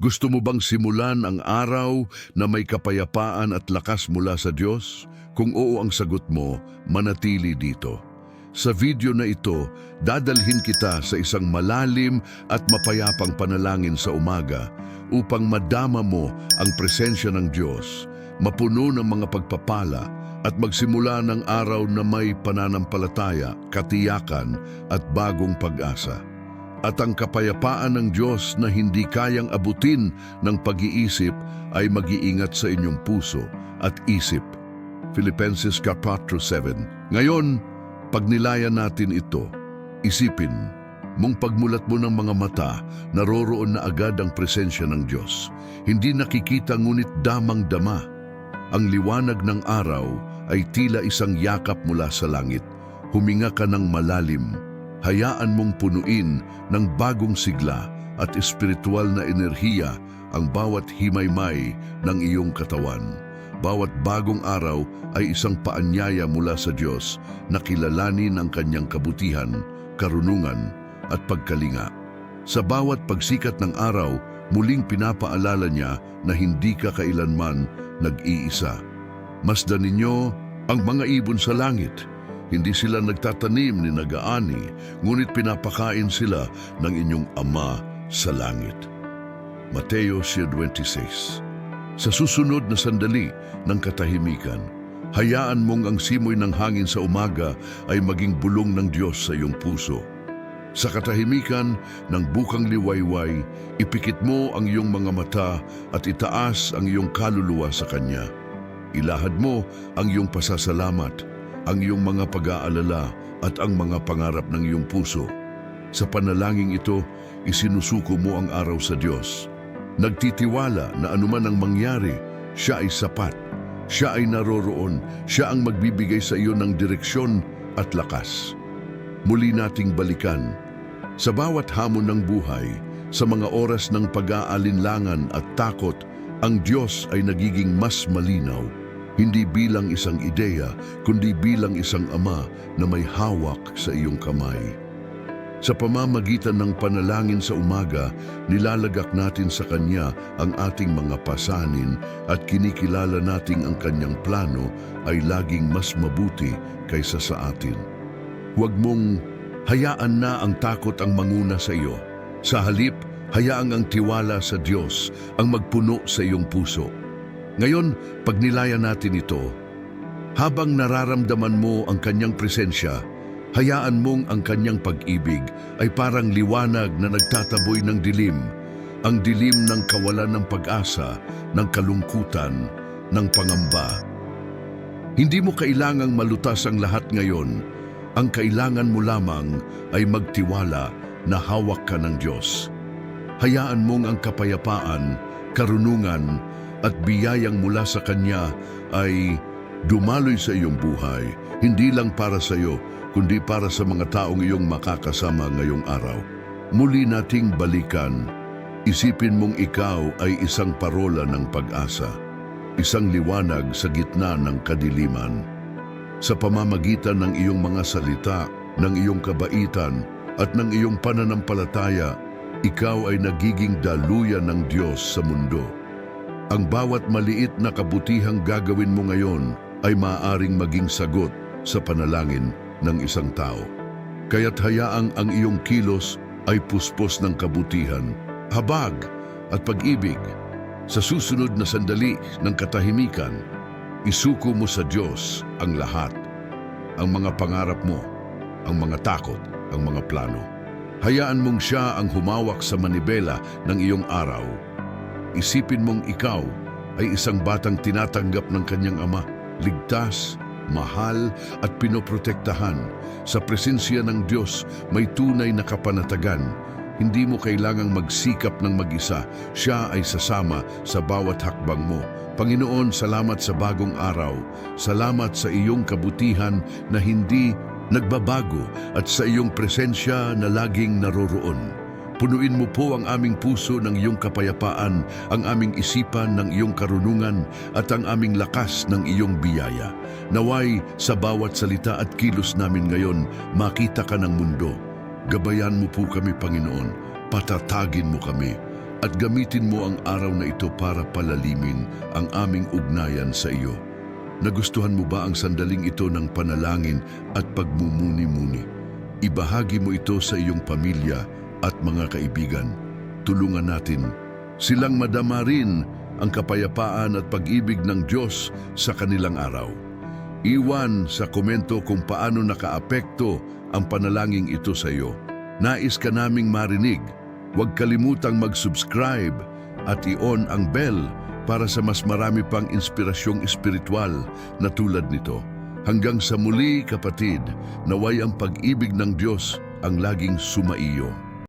Gusto mo bang simulan ang araw na may kapayapaan at lakas mula sa Diyos? Kung oo ang sagot mo, manatili dito. Sa video na ito, dadalhin kita sa isang malalim at mapayapang panalangin sa umaga upang madama mo ang presensya ng Diyos, mapuno ng mga pagpapala at magsimula ng araw na may pananampalataya, katiyakan at bagong pag-asa at ang kapayapaan ng Diyos na hindi kayang abutin ng pag-iisip ay mag-iingat sa inyong puso at isip. Philippenses 4.7 Ngayon, pag nilayan natin ito, isipin, mong pagmulat mo ng mga mata, naroroon na agad ang presensya ng Diyos. Hindi nakikita ngunit damang-dama. Ang liwanag ng araw ay tila isang yakap mula sa langit. Huminga ka ng malalim, hayaan mong punuin ng bagong sigla at espiritual na enerhiya ang bawat himaymay ng iyong katawan. Bawat bagong araw ay isang paanyaya mula sa Diyos na kilalanin ang kanyang kabutihan, karunungan at pagkalinga. Sa bawat pagsikat ng araw, muling pinapaalala niya na hindi ka kailanman nag-iisa. Masdan ninyo ang mga ibon sa langit. Hindi sila nagtatanim ni nagaani, ngunit pinapakain sila ng inyong Ama sa langit. Mateo 26 Sa susunod na sandali ng katahimikan, hayaan mong ang simoy ng hangin sa umaga ay maging bulong ng Diyos sa iyong puso. Sa katahimikan ng bukang liwayway, ipikit mo ang iyong mga mata at itaas ang iyong kaluluwa sa Kanya. Ilahad mo ang iyong pasasalamat, ang iyong mga pag-aalala at ang mga pangarap ng iyong puso. Sa panalangin ito, isinusuko mo ang araw sa Diyos. Nagtitiwala na anuman ang mangyari, siya ay sapat. Siya ay naroroon. Siya ang magbibigay sa iyo ng direksyon at lakas. Muli nating balikan. Sa bawat hamon ng buhay, sa mga oras ng pag-aalinlangan at takot, ang Diyos ay nagiging mas malinaw. Hindi bilang isang ideya, kundi bilang isang ama na may hawak sa iyong kamay. Sa pamamagitan ng panalangin sa umaga, nilalagak natin sa Kanya ang ating mga pasanin at kinikilala nating ang Kanyang plano ay laging mas mabuti kaysa sa atin. Huwag mong hayaan na ang takot ang manguna sa iyo. Sa halip, hayaang ang tiwala sa Diyos ang magpuno sa iyong puso. Ngayon, pag nilaya natin ito, habang nararamdaman mo ang kanyang presensya, hayaan mong ang kanyang pag-ibig ay parang liwanag na nagtataboy ng dilim, ang dilim ng kawalan ng pag-asa, ng kalungkutan, ng pangamba. Hindi mo kailangang malutas ang lahat ngayon. Ang kailangan mo lamang ay magtiwala na hawak ka ng Diyos. Hayaan mong ang kapayapaan, karunungan at biyayang mula sa Kanya ay dumaloy sa iyong buhay, hindi lang para sa iyo, kundi para sa mga taong iyong makakasama ngayong araw. Muli nating balikan, isipin mong ikaw ay isang parola ng pag-asa, isang liwanag sa gitna ng kadiliman. Sa pamamagitan ng iyong mga salita, ng iyong kabaitan at ng iyong pananampalataya, ikaw ay nagiging daluyan ng Diyos sa mundo. Ang bawat maliit na kabutihang gagawin mo ngayon ay maaaring maging sagot sa panalangin ng isang tao. Kaya't hayaang ang iyong kilos ay puspos ng kabutihan, habag at pag-ibig. Sa susunod na sandali ng katahimikan, isuko mo sa Diyos ang lahat, ang mga pangarap mo, ang mga takot, ang mga plano. Hayaan mong siya ang humawak sa manibela ng iyong araw. Isipin mong ikaw ay isang batang tinatanggap ng kanyang ama, ligtas, mahal at pinoprotektahan. Sa presensya ng Diyos may tunay na kapanatagan. Hindi mo kailangang magsikap ng mag-isa. Siya ay sasama sa bawat hakbang mo. Panginoon, salamat sa bagong araw. Salamat sa iyong kabutihan na hindi nagbabago at sa iyong presensya na laging naroroon. Punuin mo po ang aming puso ng iyong kapayapaan, ang aming isipan ng iyong karunungan at ang aming lakas ng iyong biyaya. Naway sa bawat salita at kilos namin ngayon, makita ka ng mundo. Gabayan mo po kami, Panginoon. Patatagin mo kami. at gamitin mo ang araw na ito para palalimin ang aming ugnayan sa iyo. Nagustuhan mo ba ang sandaling ito ng panalangin at pagmumuni-muni? Ibahagi mo ito sa iyong pamilya at mga kaibigan. Tulungan natin silang madama rin ang kapayapaan at pag-ibig ng Diyos sa kanilang araw. Iwan sa komento kung paano nakaapekto ang panalangin ito sa iyo. Nais ka naming marinig. Huwag kalimutang mag-subscribe at i-on ang bell para sa mas marami pang inspirasyong espiritual na tulad nito. Hanggang sa muli kapatid, naway ang pag-ibig ng Diyos ang laging sumaiyo.